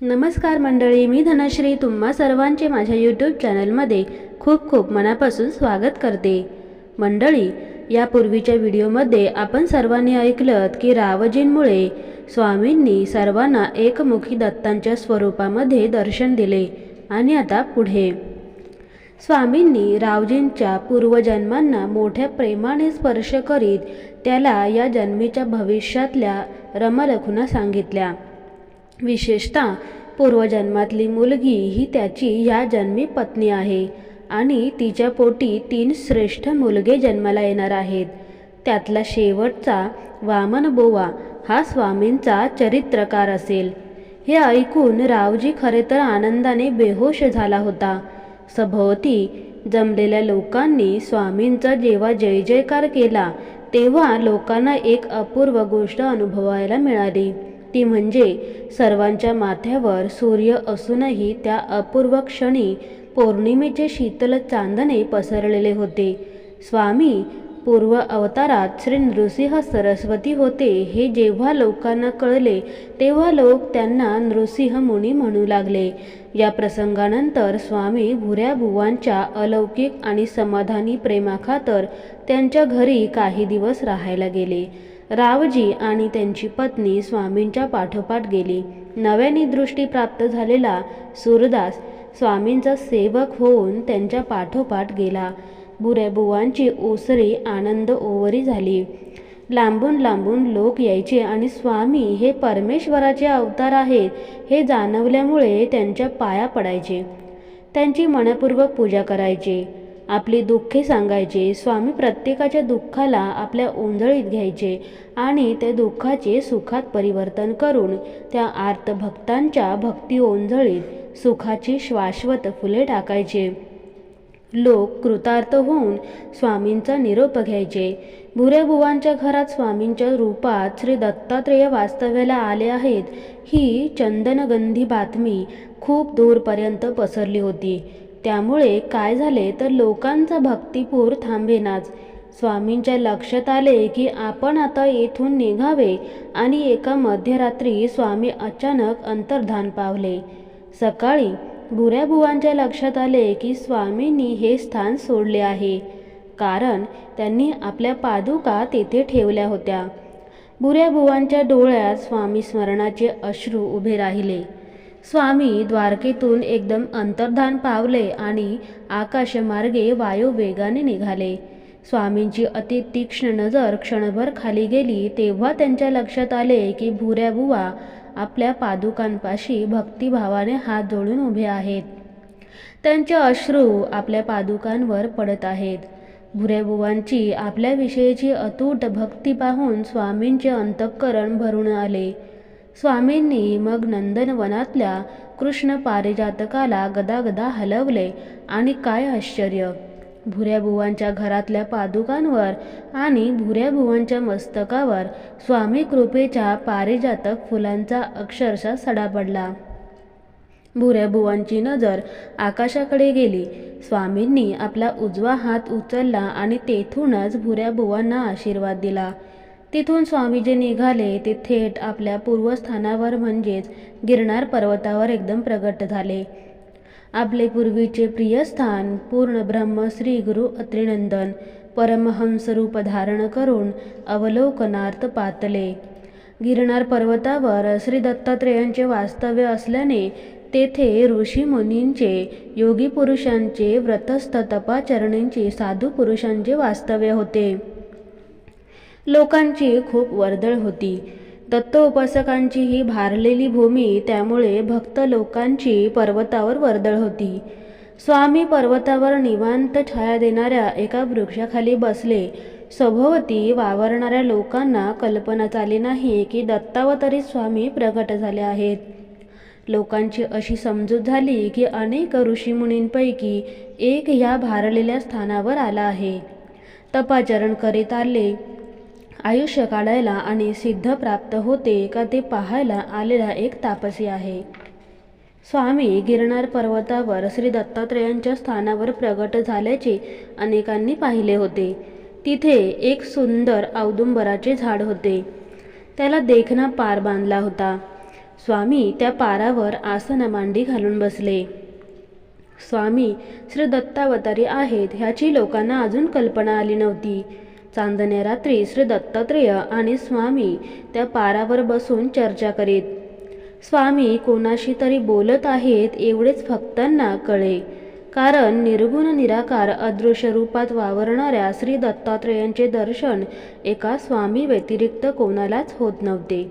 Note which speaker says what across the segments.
Speaker 1: नमस्कार मंडळी मी धनश्री. तुम्हा सर्वांचे माझ्या यूट्यूब चॅनलमध्ये खूप खूप मनापासून स्वागत करते. मंडळी यापूर्वीच्या व्हिडिओमध्ये आपण सर्वांनी ऐकलं की रावजींमुळे स्वामींनी सर्वांना एकमुखी दत्तांच्या स्वरूपामध्ये दर्शन दिले आणि आता पुढे. स्वामींनी रावजींच्या पूर्वजन्मांना मोठ्या प्रेमाने स्पर्श करीत त्याला या जन्मीच्या भविष्यातल्या रमलखुना सांगितल्या. विशेषतः पूर्वजन्मातली मुलगी ही त्याची या जन्मी पत्नी आहे आणि तिच्या पोटी तीन श्रेष्ठ मुलगे जन्माला येणार आहेत. त्यातला शेवटचा वामन बोवा हा स्वामींचा चरित्रकार असेल. हे ऐकून रावजी खरे तर आनंदाने बेहोश झाला होता. सभोवती जमलेल्या लोकांनी स्वामींचा जेव्हा जय जयकार केला तेव्हा लोकांना एक अपूर्व गोष्ट अनुभवायला मिळाली. ती म्हणजे सर्वांच्या माथ्यावर सूर्य असूनही त्या अपूर्व क्षणी पौर्णिमेचे शीतल चांदणे पसरलेले होते. स्वामी पूर्व अवतारात श्री नृसिंह सरस्वती होते हे जेव्हा लोकांना कळले तेव्हा लोक त्यांना नृसिंह मुनी म्हणू लागले. या प्रसंगानंतर स्वामी भुऱ्या भुवांच्या अलौकिक आणि समाधानी प्रेमाखातर त्यांच्या घरी काही दिवस राहायला गेले. रावजी आणि त्यांची पत्नी स्वामींच्या पाठोपाठ गेली. नव्याने दृष्टी प्राप्त झालेला सूरदास स्वामींचा सेवक होऊन त्यांच्या पाठोपाठ गेला. बुऱ्याबुवांची ओसरी आनंद ओवरी झाली. लांबून लांबून लोक यायचे आणि स्वामी हे परमेश्वराचे अवतार आहेत हे जाणवल्यामुळे त्यांच्या पाया पडायचे. त्यांची मनपूर्वक पूजा करायचे. आपली दुःखे सांगायचे स्वामी प्रत्येकाच्या दुःखाला आपल्या ओंजळीत घ्यायचे आणि त्या दुःखाचे सुखात परिवर्तन करून त्या आर्त भक्तांच्या भक्ती ओंजळीत सुखाची शाश्वत फुले टाकायचे. लोक कृतार्थ होऊन स्वामींचा निरोप घ्यायचे. भुऱ्याबुवांच्या घरात स्वामींच्या रूपात श्री दत्तात्रेय वास्तव्याला आले आहेत. ही चंदनगंधी बातमी खूप दूरपर्यंत पसरली होती. त्यामुळे काय झाले तर लोकांचा भक्तिपूर थांबेनाच. स्वामींच्या लक्षात आले की आपण आता येथून निघावे आणि एका मध्यरात्री स्वामी अचानक अंतर्धान पावले. सकाळी भुऱ्याबुवांच्या लक्षात आले की स्वामींनी हे स्थान सोडले आहे. कारण त्यांनी आपल्या पादुका तेथे ठेवल्या होत्या. भुऱ्याबुवांच्या डोळ्यात स्वामी स्मरणाचे अश्रू उभे राहिले. स्वामी द्वारकेतून एकदम अंतर्धान पावले आणि आकाशमार्गे वायुवेगाने निघाले. स्वामींची अति तीक्ष्ण नजर क्षणभर खाली गेली तेव्हा त्यांच्या लक्षात आले की भुऱ्या बुवा आपल्या पादुकांपाशी भक्तिभावाने हात जोडून उभे आहेत. त्यांचे अश्रू आपल्या पादुकांवर पडत आहेत. भुऱ्याबुवांची आपल्याविषयीची अतूट भक्ती पाहून स्वामींचे अंतःकरण भरून आले. स्वामींनी मग नंदनवनातल्या कृष्ण पारिजातकाला गदागदा हलवले. आणि काय आश्चर्य! भुऱ्याबुवांच्या घरातल्या पादुकांवर आणि भुऱ्याबुवांच्या मस्तकावर स्वामी कृपेच्या पारिजातक फुलांचा अक्षरशः सडा पडला. भुऱ्याबुवांची नजर आकाशाकडे गेली. स्वामींनी आपला उजवा हात उचलला आणि तेथूनच भुऱ्याबुवांना आशीर्वाद दिला. तिथून स्वामी जे निघाले. ते थेट आपल्या पूर्वस्थानावर म्हणजेच गिरनार पर्वतावर एकदम प्रगट झाले. आपले पूर्वीचे प्रियस्थान पूर्ण ब्रह्म श्री गुरु अत्रिनंदन परमहंस रूप धारण करून अवलोकनार्थ पातले. गिरनार पर्वतावर श्री दत्तात्रेयांचे वास्तव्य असल्याने तेथे ऋषी मुनींचे योगी पुरुषांचे व्रतस्थ तपाचरणींचे साधू पुरुषांचे वास्तव्य होते. लोकांची खूप वर्दळ होती. दत्तोपासकांची ही भारलेली भूमी त्यामुळे भक्त लोकांची पर्वतावर वर्दळ होती. स्वामी पर्वतावर निवांत छाया देणाऱ्या एका वृक्षाखाली बसले. सभोवती वावरणाऱ्या लोकांना कल्पनाच आली नाही की दत्तावतरी स्वामी प्रगट झाले आहेत. लोकांची अशी समजूत झाली की अनेक ऋषीमुनींपैकी एक ह्या भारलेल्या स्थानावर आला आहे. तपाचरण करीत आले. आयुष्य काढायला आणि सिद्ध प्राप्त होते का ते पाहायला आलेला एक तापसी आहे. स्वामी गिरनार पर्वतावर श्री दत्तात्रेयांच्या स्थानावर प्रगट झाल्याचे अनेकांनी पाहिले होते. तिथे एक सुंदर औदुंबराचे झाड होते. त्याला देखणा पार बांधला होता. स्वामी त्या पारावर आसन मांडी घालून बसले. स्वामी श्री दत्तावतारी आहेत ह्याची लोकांना अजून कल्पना आली नव्हती. चांदण्या रात्री श्री दत्तात्रेय आणि स्वामी त्या पारावर बसून चर्चा करीत. स्वामी कोणाशी तरी बोलत आहेत एवढेच भक्तांना कळे. कारण निर्गुण निराकार अदृश्य रूपात वावरणाऱ्या श्री दत्तात्रेयांचे दर्शन एका स्वामी व्यतिरिक्त कोणालाच होत नव्हते.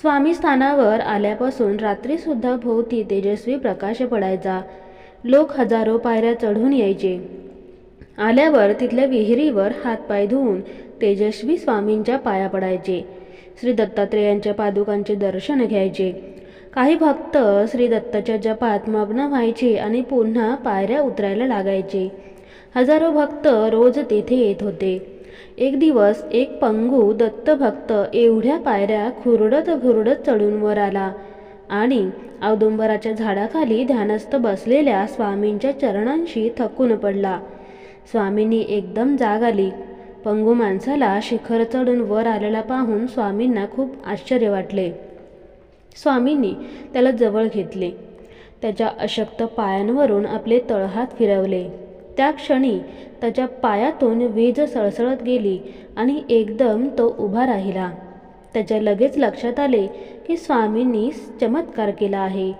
Speaker 1: स्वामी स्थानावर आल्यापासून रात्रीसुद्धा भोवती तेजस्वी प्रकाश पडायचा. लोक हजारो पायऱ्या चढून यायचे. आल्यावर तिथल्या विहिरीवर हातपाय धुवून तेजस्वी स्वामींच्या पाया पडायचे. श्री दत्तात्रेयांच्या पादुकांचे दर्शन घ्यायचे. काही भक्त श्री दत्ताच्या जपात मग्न व्हायचे आणि पुन्हा पायऱ्या उतरायला लागायचे. हजारो भक्त रोज तेथे येत होते. एक दिवस एक पंगू दत्तभक्त एवढ्या पायऱ्या खुरडत खुरडत चढून वर आला आणि औदुंबराच्या झाडाखाली ध्यानस्थ बसलेल्या स्वामींच्या चरणांशी थकून पडला. स्वामींनी एकदम जाग आली. पंगू माणसाला शिखर चढून वर आलेला पाहून स्वामींना खूप आश्चर्य वाटले. स्वामींनी त्याला जवळ घेतले. त्याच्या अशक्त पायांवरून आपले तळहात फिरवले. त्या क्षणी त्याच्या पायातून वीज सळसळत गेली आणि एकदम तो उभा राहिला. त्याच्या लगेच लक्षात आले की स्वामींनी चमत्कार केला आहे.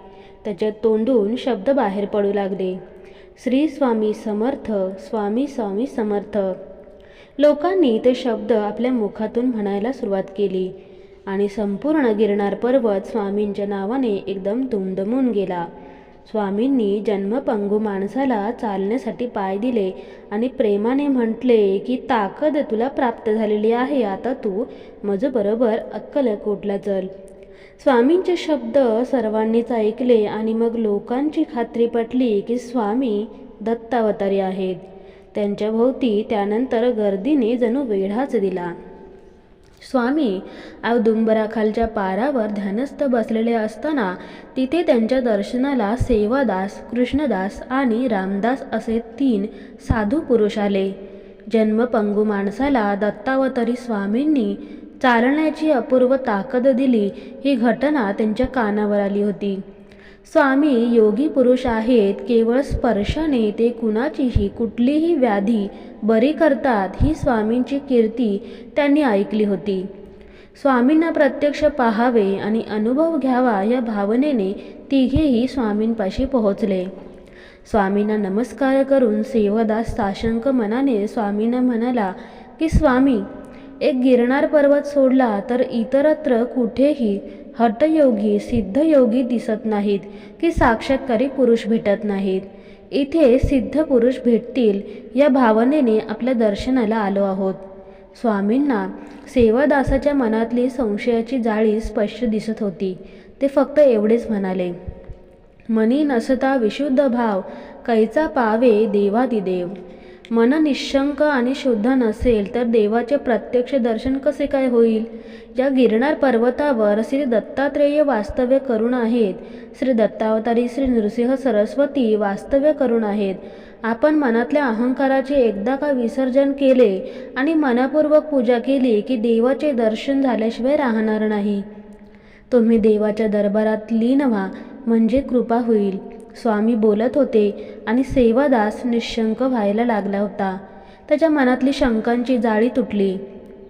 Speaker 1: त्याच्या तोंडून शब्द बाहेर पडू लागले. श्री स्वामी समर्थ स्वामी स्वामी समर्थ. लोकांनी ते शब्द आपल्या मुखातून म्हणायला सुरुवात केली आणि संपूर्ण गिरणार पर्वत स्वामींच्या नावाने एकदम दुमदमून गेला. स्वामींनी जन्मपंगू माणसाला चालण्यासाठी पाय दिले आणि प्रेमाने म्हटले की ताकद तुला प्राप्त झालेली आहे आता तू बरोबर अक्कलकोटला चल. स्वामींचे शब्द सर्वांनीच ऐकले आणि मग लोकांची खात्री पटली की स्वामी दत्तावतारी आहेत. त्यांच्या भोवती त्यानंतर गर्दीने जणू वेढाच दिला. स्वामी औदुंबराखालच्या पारावर ध्यानस्थ बसलेले असताना तिथे त्यांच्या दर्शनाला सेवादास कृष्णदास आणि रामदास असे तीन साधू पुरुष आले. जन्मपंगू माणसाला दत्तावतारी स्वामींनी चालण्याची अपूर्व ताकद दिली ही घटना त्यांच्या कानावर आली होती. स्वामी योगी पुरुष आहेत केवळ स्पर्शाने ते कुणाचीही कुठलीही व्याधी बरी करतात ही स्वामींची कीर्ती त्यांनी ऐकली होती. स्वामींना प्रत्यक्ष पाहावे आणि अनुभव घ्यावा या भावनेने तिघेही स्वामींपाशी पोहोचले. स्वामींना नमस्कार करून सेवदास साशंक मनाने स्वामींना म्हणाला की स्वामी एक गिरणार पर्वत सोडला तर इतरत्र कुठेही हटयोगी सिद्धयोगी दिसत नाहीत की साक्षात्कारी पुरुष भेटत नाहीत. इथे सिद्ध पुरुष भेटतील या भावनेने आपल्या दर्शनाला आलो आहोत. स्वामींना सेवादासाच्या मनातली संशयाची जाळी स्पष्ट दिसत होती. ते फक्त एवढेच म्हणाले मनी नसता विशुद्ध भाव कैचा पावे देवादिदेव. मन निशंक आणि शुद्ध नसेल तर देवाचे प्रत्यक्ष दर्शन कसे काय होईल? या गिरणार पर्वतावर श्री दत्तात्रेय वास्तव्य करून आहेत. श्री दत्तावतारी श्री नृसिंह सरस्वती वास्तव्य करून आहेत. आपण मनातल्या अहंकाराचे एकदा का विसर्जन केले आणि मनापूर्वक पूजा केली की देवाचे दर्शन झाल्याशिवाय राहणार नाही? तुम्ही देवाच्या दरबारात लीन व्हा म्हणजे कृपा होईल. स्वामी बोलत होते आणि सेवादास निशंक व्हायला लागला होता. त्याच्या मनातली शंकांची जाळी तुटली.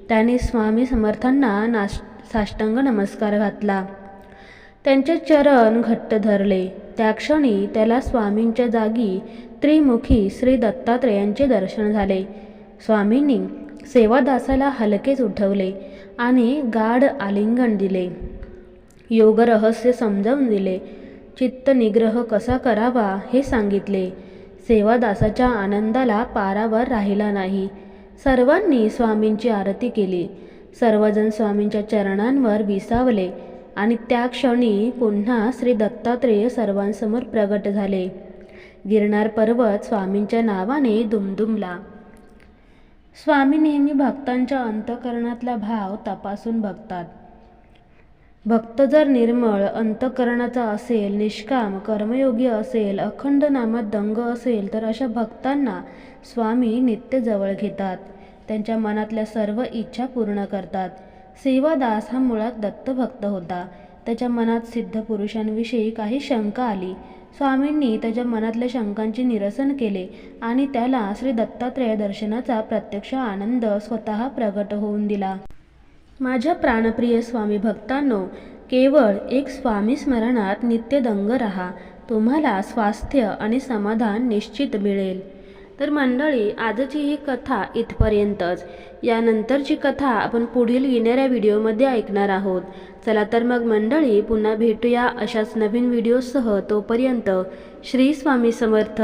Speaker 1: त्याने स्वामी समर्थांना नाश साष्टांग नमस्कार घातला. त्यांचे चरण घट्ट धरले. त्या क्षणी त्याला स्वामींच्या जागी त्रिमुखी श्री दत्तात्रेयांचे दर्शन झाले. स्वामींनी सेवादासाला हलकेच उठवले आणि गाढ आलिंगन दिले. योगरहस्य समजावून दिले. चित्त निग्रह कसा करावा हे सांगितले. सेवादासाच्या आनंदाला पारावर राहिला नाही. सर्वांनी स्वामींची आरती केली. सर्वजण स्वामींच्या चरणांवर विसावले आणि त्या क्षणी पुन्हा श्री दत्तात्रेय सर्वांसमोर प्रगट झाले. गिरणार पर्वत स्वामींच्या नावाने दुमदुमला. स्वामी नेहमी भक्तांच्या अंतकरणातला भाव तपासून बघतात. भक्त जर निर्मळ अंतकरणाचा असेल निष्काम कर्मयोगी असेल अखंड नामात दंग असेल तर अशा भक्तांना स्वामी नित्य जवळ घेतात. त्यांच्या मनातल्या सर्व इच्छा पूर्ण करतात. सेवादास हा मुळात दत्तभक्त होता. त्याच्या मनात सिद्ध पुरुषांविषयी काही शंका आली. स्वामींनी त्याच्या मनातल्या शंकांचे निरसन केले आणि त्याला श्री दत्तात्रेय दर्शनाचा प्रत्यक्ष आनंद स्वतः प्रगट होऊन दिला. माझ्या प्राणप्रिय स्वामी भक्तांनो केवळ एक स्वामी स्मरणात नित्य दंग राहा. तुम्हाला स्वास्थ्य आणि समाधान निश्चित मिळेल. तर मंडळी आजची ही कथा इथपर्यंतच. यानंतरची कथा आपण पुढील येणाऱ्या व्हिडिओमध्ये ऐकणार आहोत. चला तर मग मंडळी पुन्हा भेटूया अशाच नवीन व्हिडिओसह तोपर्यंत श्री स्वामी समर्थ.